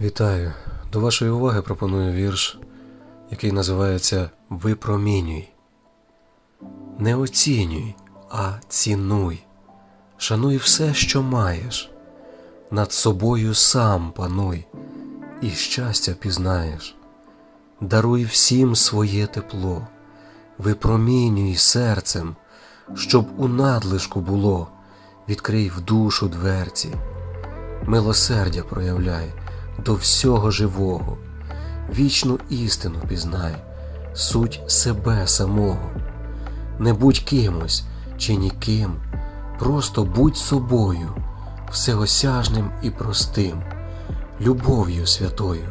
Вітаю! До вашої уваги пропоную вірш, який називається Випромінюй. Не оцінюй, а цінуй. Шануй все, що маєш. Над собою сам пануй, і щастя пізнаєш. Даруй всім своє тепло, випромінюй серцем, щоб у надлишку було, відкрий в душу дверці милосердя проявляй до всього живого, вічну істину пізнай, суть себе самого. Не будь кимось чи ніким, просто будь собою, всеосяжним і простим, любов'ю святою.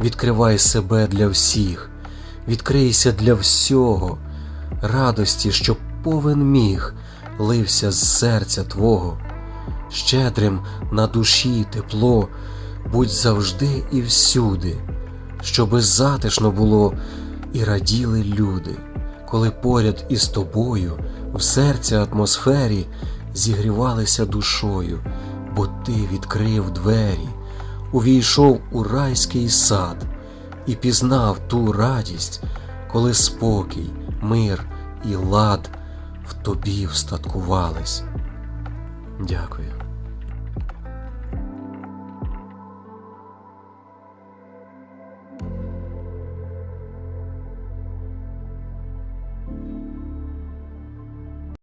Відкривай себе для всіх, відкрийся для всього, радості, щоб повен міг лився з серця Твого щедрим на душі тепло, будь завжди і всюди, щоби затишно було і раділи люди, коли поряд із тобою в серця атмосфері зігрівалися душою, бо ти відкрив двері, увійшов у райський сад і пізнав ту радість, коли спокій, мир і лад в тобі встаткувались. Дякую.